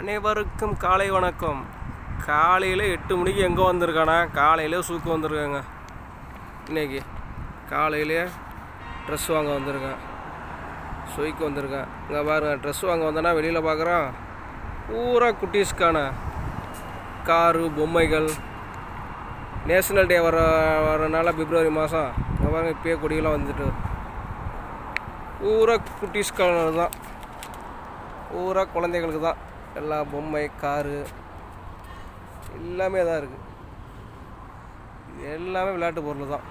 அனைவருக்கும் காலை வணக்கம். காலையில் எட்டு மணிக்கு எங்கே வந்திருக்கானா? காலையில் சூக்கு வந்திருக்காங்க. இன்னைக்கு காலையில் ட்ரெஸ் வாங்க வந்திருக்கேன். சுய்க்கு வந்திருக்கேன். இங்கே பாருங்கள் ட்ரெஸ் வாங்க வந்தேன்னா வெளியில் பார்க்குறோம் பூரா குட்டீஸ்க்கான காரு பொம்மைகள். நேஷ்னல் டே வர வரனால பிப்ரவரி மாதம் இங்கே பாருங்கள் இப்போயே கொடியெல்லாம் வந்துட்டு பூரா குட்டீஸ்கான தான் பூரா குழந்தைகளுக்கு தான் எல்லா பொம்மை காரு எல்லாமே தான் இருக்குது எல்லாமே விளையாட்டு பொருள் தான்.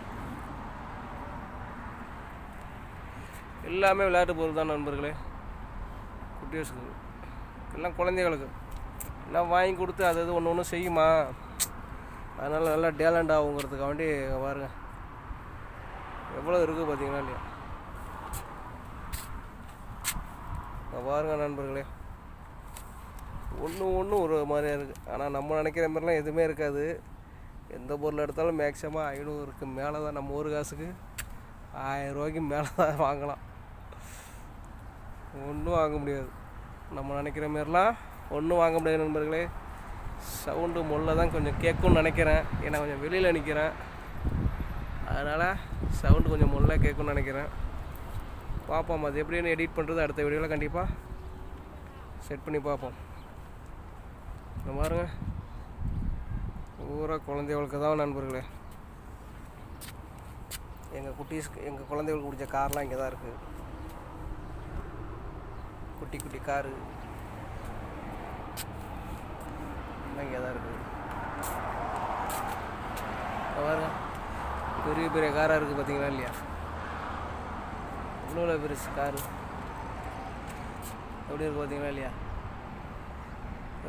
எல்லாமே விளையாட்டு பொருள் தான் நண்பர்களே. குட்டியஸுக்கு. எல்லாம் குழந்தைகளுக்கு. எல்லாம் வாங்கி கொடுத்து அது இது ஒன்று ஒன்று செய்யுமா? அதனால் நல்லா டேலண்ட் ஆகுங்கிறதுக்காண்டி பாருங்கள் எவ்வளோ இருக்குது பார்த்தீங்களா இல்லையா? பாருங்கள் பாருங்க நண்பர்களே. ஒன்று ஒன்று ஒரு மாதிரியாக இருக்குது ஆனால் நம்ம நினைக்கிற மாதிரிலாம் எதுவுமே இருக்காது. எந்த பொருள் எடுத்தாலும் மேக்ஸிமம் ஐநூறுக்கு மேலே தான் நம்ம ஊர் காசுக்கு ஆயிரம் ரூபாய்க்கு மேலே தான் வாங்கலாம். ஒன்றும் வாங்க முடியாது. நம்ம நினைக்கிற மாரிலாம் ஒன்றும் வாங்க முடியாது நண்பர்களே. சவுண்டு முள்ள தான் கொஞ்சம் கேட்கும்னு நினைக்கிறேன். ஏன்னா கொஞ்சம் வெளியில் நிற்கிறேன் அதனால் சவுண்டு கொஞ்சம் முள்ள கேட்கும்னு நினைக்கிறேன். பார்ப்போம். அது எப்படின்னு எடிட் பண்ணுறது அடுத்த வீடியோவில் கண்டிப்பாக செட் பண்ணி பார்ப்போம். இந்த பாருங்க. பூரா குழந்தைகளுக்கு தான் நண்பர்களே. எங்கள் குட்டீஸ்க்கு எங்கள் குழந்தைகளுக்கு பிடிச்ச கார்லாம் இங்கே தான் இருக்குது குட்டி குட்டி காரு. எல்லாம் இங்கே தான் இருக்குது பாருங்க. பெரிய பெரிய காராக இருக்குது பார்த்தீங்களா இல்லையா? இவ்வளோ பெருசு காரு. எப்படி இருக்குது பார்த்தீங்களா இல்லையா?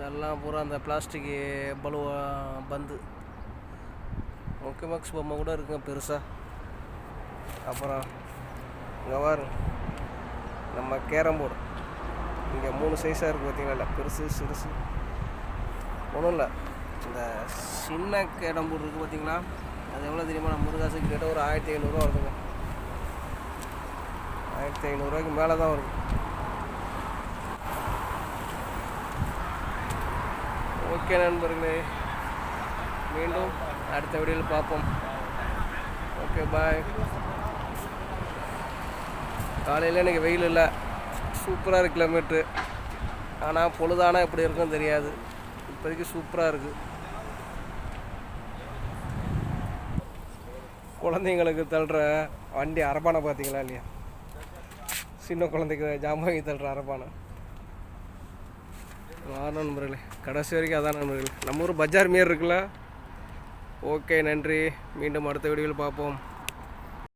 இதெல்லாம் பூரா அந்த பிளாஸ்டிக் பலுவா பந்து. மொக்கி பாக்ஸ் பொம்மை கூட இருக்குங்க பெருசாக அப்புறம் இங்கே பாரு. நம்ம கேரம் போர்டு. இங்கே மூணு சைஸாக இருக்குது பார்த்தீங்களா பெருசு சிறுசு. ஒன்றும் இல்லை. இந்த சின்ன கேரம் போர்டு இருக்குது பார்த்தீங்களா அது எவ்வளோ தெரியுமா? நம்ம முருகாசுக்கு கிட்ட ஒரு ஆயிரத்தி ஐநூறுரூவா வருதுங்க. ஆயிரத்தி ஐநூறுரூவாய்க்கு மேலே தான் வரும் ஓகே நண்பர்களே. மீண்டும் அடுத்த வீடியோவில் பார்ப்போம். ஓகே பாய் காலையில் எனக்கு வெயில் இல்லை. சூப்பராக இருக்குது கிலோமீட்ரு ஆனால் பொழுதானா எப்படி இருக்குன்னு தெரியாது. இப்போதைக்கு சூப்பராக இருக்குது குழந்தைங்களுக்கு தள்ளுற வண்டி அரபானை பார்த்தீங்களா இல்லையா? சின்ன குழந்தைக்கு ஜாமான் வாங்கி தள்ளுற அரபானை. வார நண்பர்களே. கடைசி வரைக்கும் அதான் நண்பர்களே. நம்ம ஊர் பஜார் மாரி இருக்குல்ல? ஓகே நன்றி. மீண்டும் அடுத்த வீடியோவில் பார்ப்போம்.